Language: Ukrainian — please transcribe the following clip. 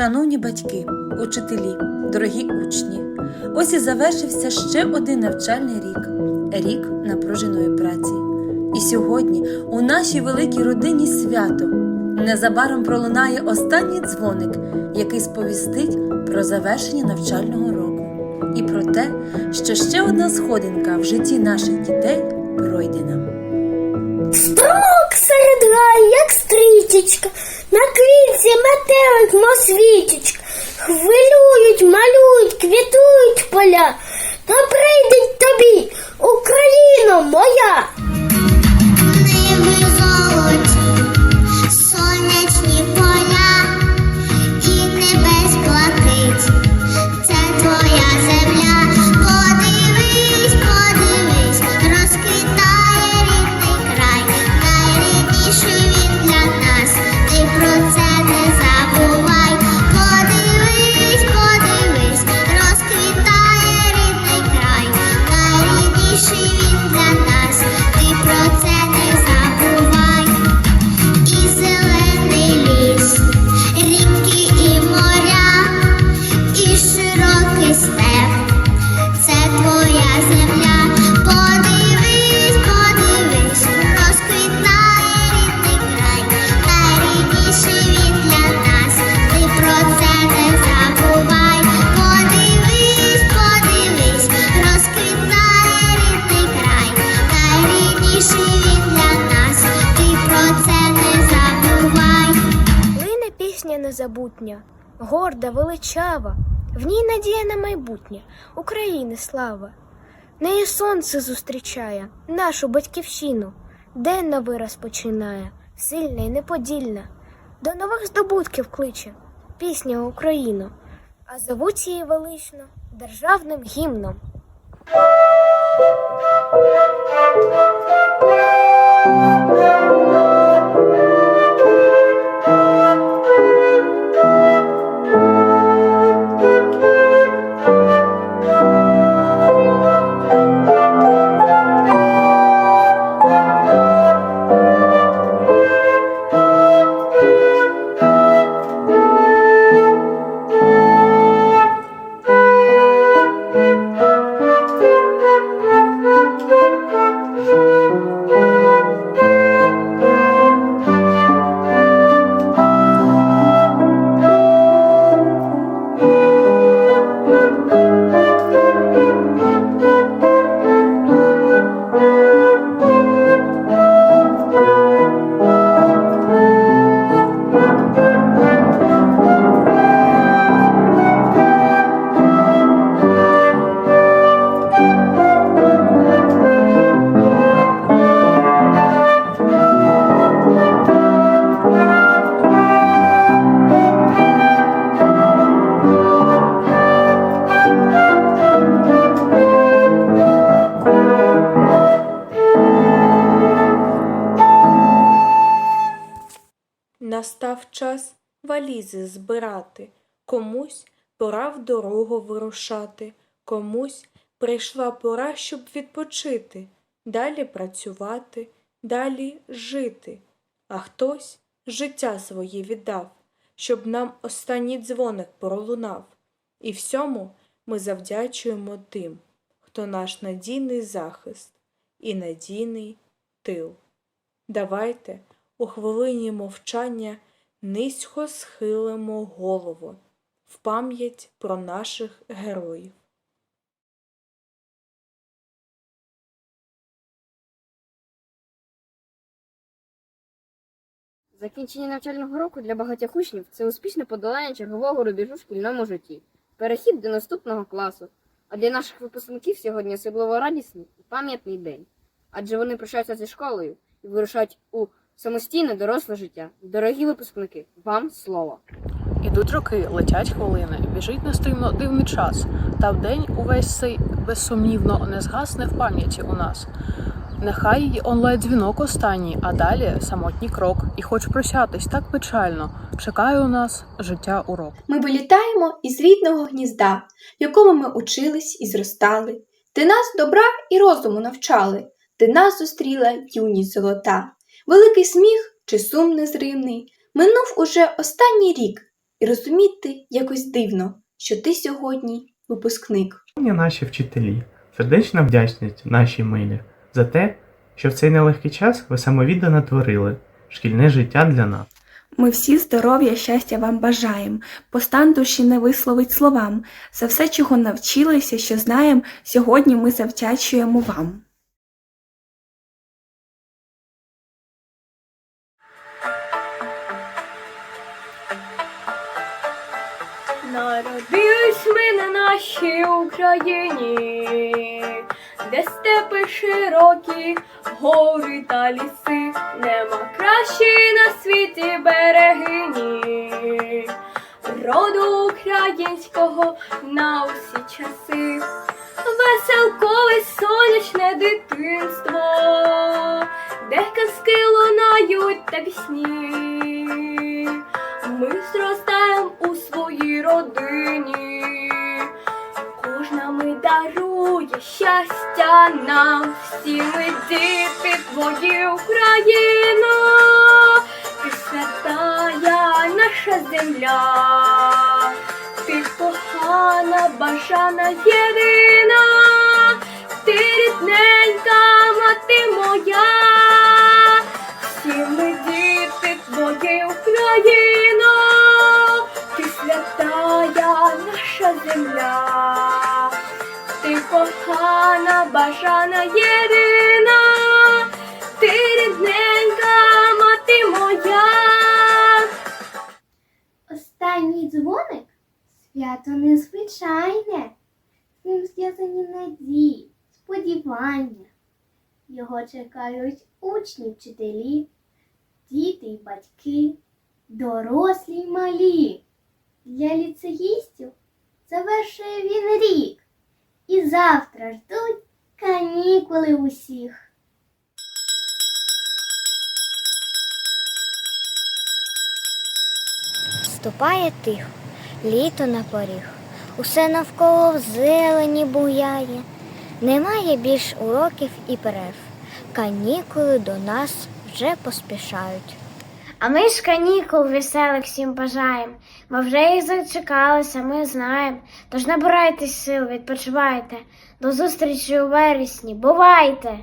Шановні батьки, учителі, дорогі учні, ось і завершився ще один навчальний рік рік напруженої праці. І сьогодні у нашій великій родині свято незабаром пролунає останній дзвоник, який сповістить про завершення навчального року і про те, що ще одна сходинка в житті наших дітей пройдена. Струмок серед гаю, як стрічечка, на квітці метелик, мов. Хвилюють, малюють, квітують поля. Та прийдеть тобі, Україно моя. Горда, величава, в ній надія на майбутнє, України слава. Неї сонце зустрічає нашу батьківщину, день новий розпочинає, сильна і неподільна. До нових здобутків кличе пісня Україно, а зовуть її велично державним гімном. Настав час валізи збирати, комусь пора в дорогу вирушати, комусь прийшла пора, щоб відпочити, далі працювати, далі жити, а хтось життя своє віддав, щоб нам останній дзвоник пролунав. І всьому ми завдячуємо тим, хто наш надійний захист і надійний тил. Давайте у хвилині мовчання низько схилимо голову в пам'ять про наших героїв. Закінчення навчального року для багатьох учнів це успішне подолання чергового рубежу в шкільному житті, перехід до наступного класу. А для наших випускників сьогодні особливо радісний і пам'ятний день. Адже вони прощаються зі школою і вирушають у самостійне доросле життя. Дорогі випускники, вам слово. Ідуть роки, летять хвилини, біжить нестримно дивний час, та вдень увесь цей безсумнівно не згасне в пам'яті у нас. Нехай й онлайн дзвінок останній, а далі самотній крок. І хоч прощатись так печально, чекає у нас життя урок. Ми вилітаємо із рідного гнізда, в якому ми учились і зростали, де нас добра і розуму навчали, де нас зустріла юність золота. Великий сміх чи сум незримний, минув уже останній рік, і розуміти якось дивно, що ти сьогодні випускник. Шановні наші вчителі, сердечна вдячність нашій милі за те, що в цей нелегкий час ви самовіддано творили шкільне життя для нас. Ми всі здоров'я, щастя вам бажаєм, по стан душі не висловить словам. За все, чого навчилися, що знаєм, сьогодні ми завдячуємо вам. Народились ми на нашій Україні, де степи широкі, гори та ліси, нема кращої на світі берегині, роду українського на усі часи, веселкове сонячне дитинство, де казки лунають та пісні. Ми зростаємо у своїй родині, кожна ми дарує щастя нам, всі ми діти твої Україно, ти святая наша земля, ти кохана, бажана єдина, ти рідненька, мати моя. Земля, ти кохана, бажана єдина, ти рідненька, мати моя. Останній дзвоник свято незвичайне, з ним зв'язані надії, сподівання. Його чекають учні, вчителі, діти й батьки, дорослі й малі. Для ліцеїстів завершує він рік, і завтра ждуть канікули усіх. Ступає тихо, літо на поріг, усе навколо в зелені буяє. Немає більш уроків і перерв. Канікули до нас вже поспішають. А ми ж канікул веселих всім бажаємо. Ми вже їх зачекалися, ми знаємо. Тож набирайтесь сил, відпочивайте. До зустрічі у вересні. Бувайте!